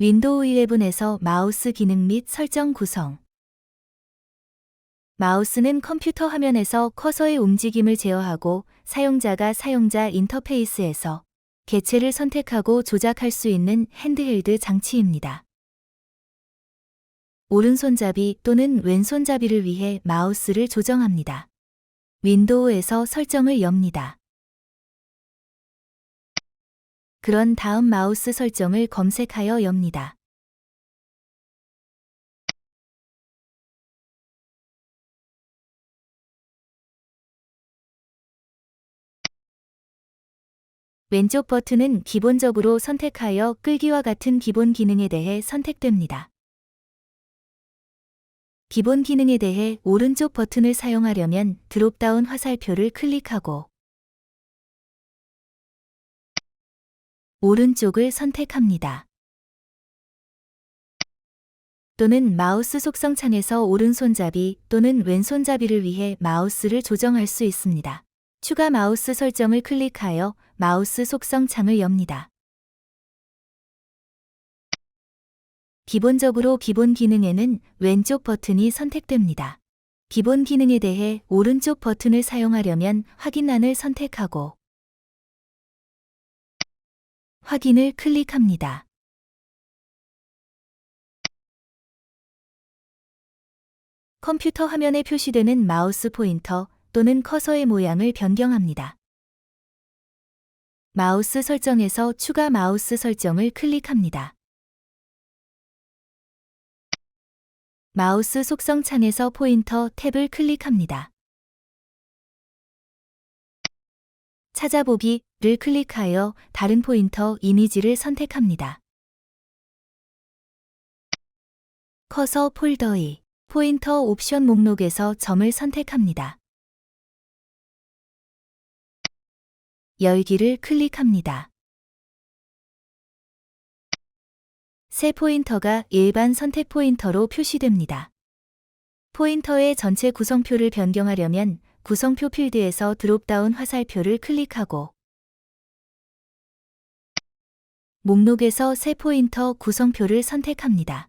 윈도우 11에서 마우스 기능 및 설정 구성. 마우스는 컴퓨터 화면에서 커서의 움직임을 제어하고 사용자가 사용자 인터페이스에서 개체를 선택하고 조작할 수 있는 핸드헬드 장치입니다. 오른손잡이 또는 왼손잡이를 위해 마우스를 조정합니다. 윈도우에서 설정을 엽니다. 그런 다음 마우스 설정을 검색하여 엽니다. 왼쪽 버튼은 기본적으로 선택하여 끌기와 같은 기본 기능에 대해 선택됩니다. 기본 기능에 대해 오른쪽 버튼을 사용하려면 드롭다운 화살표를 클릭하고 오른쪽을 선택합니다. 또는 마우스 속성 창에서 오른손잡이 또는 왼손잡이를 위해 마우스를 조정할 수 있습니다. 추가 마우스 설정을 클릭하여 마우스 속성 창을 엽니다. 기본적으로 기본 기능에는 왼쪽 버튼이 선택됩니다. 기본 기능에 대해 오른쪽 버튼을 사용하려면 확인란을 선택하고 확인을 클릭합니다. 컴퓨터 화면에 표시되는 마우스 포인터 또는 커서의 모양을 변경합니다. 마우스 설정에서 추가 마우스 설정을 클릭합니다. 마우스 속성 창에서 포인터 탭을 클릭합니다. 찾아보기를 클릭하여 다른 포인터 이미지를 선택합니다. 커서 폴더의 포인터 옵션 목록에서 점을 선택합니다. 열기를 클릭합니다. 새 포인터가 일반 선택 포인터로 표시됩니다. 포인터의 전체 구성표를 변경하려면 구성표 필드에서 드롭다운 화살표를 클릭하고 목록에서 새 포인터 구성표를 선택합니다.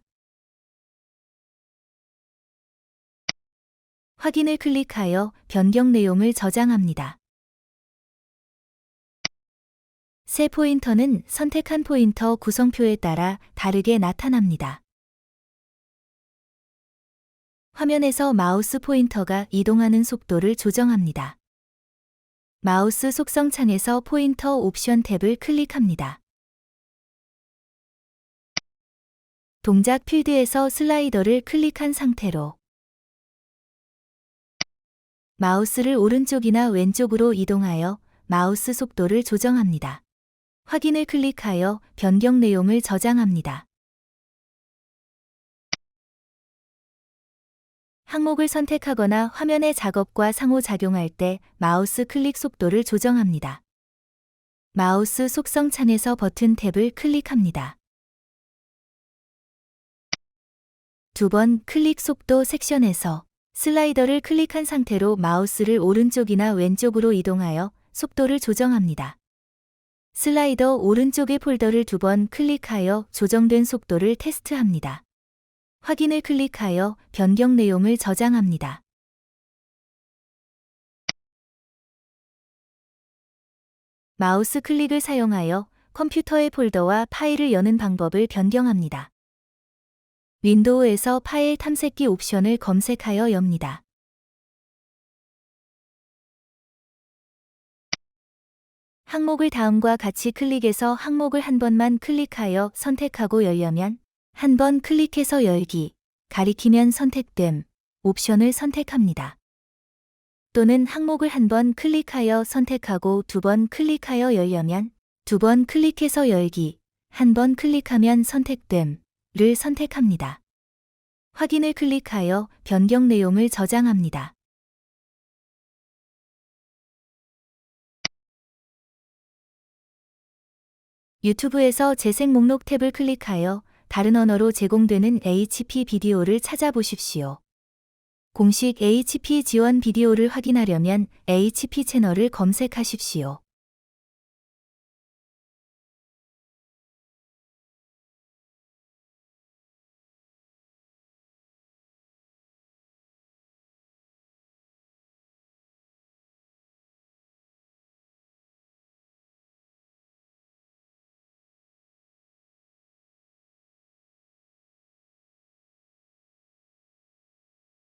확인을 클릭하여 변경 내용을 저장합니다. 새 포인터는 선택한 포인터 구성표에 따라 다르게 나타납니다. 화면에서 마우스 포인터가 이동하는 속도를 조정합니다. 마우스 속성 창에서 포인터 옵션 탭을 클릭합니다. 동작 필드에서 슬라이더를 클릭한 상태로 마우스를 오른쪽이나 왼쪽으로 이동하여 마우스 속도를 조정합니다. 확인을 클릭하여 변경 내용을 저장합니다. 항목을 선택하거나 화면의 작업과 상호작용할 때 마우스 클릭 속도를 조정합니다. 마우스 속성 창에서 버튼 탭을 클릭합니다. 두 번 클릭 속도 섹션에서 슬라이더를 클릭한 상태로 마우스를 오른쪽이나 왼쪽으로 이동하여 속도를 조정합니다. 슬라이더 오른쪽의 폴더를 두 번 클릭하여 조정된 속도를 테스트합니다. 확인을 클릭하여 변경 내용을 저장합니다. 마우스 클릭을 사용하여 컴퓨터의 폴더와 파일을 여는 방법을 변경합니다. 윈도우에서 파일 탐색기 옵션을 검색하여 엽니다. 항목을 다음과 같이 클릭해서 항목을 한 번만 클릭하여 선택하고 열려면 한 번 클릭해서 열기, 가리키면 선택됨 옵션을 선택합니다. 또는 항목을 한 번 클릭하여 선택하고 두 번 클릭하여 열려면 두 번 클릭해서 열기, 한 번 클릭하면 선택됨을 선택합니다. 확인을 클릭하여 변경 내용을 저장합니다. 유튜브에서 재생 목록 탭을 클릭하여 다른 언어로 제공되는 HP 비디오를 찾아보십시오. 공식 HP 지원 비디오를 확인하려면 HP 채널을 검색하십시오.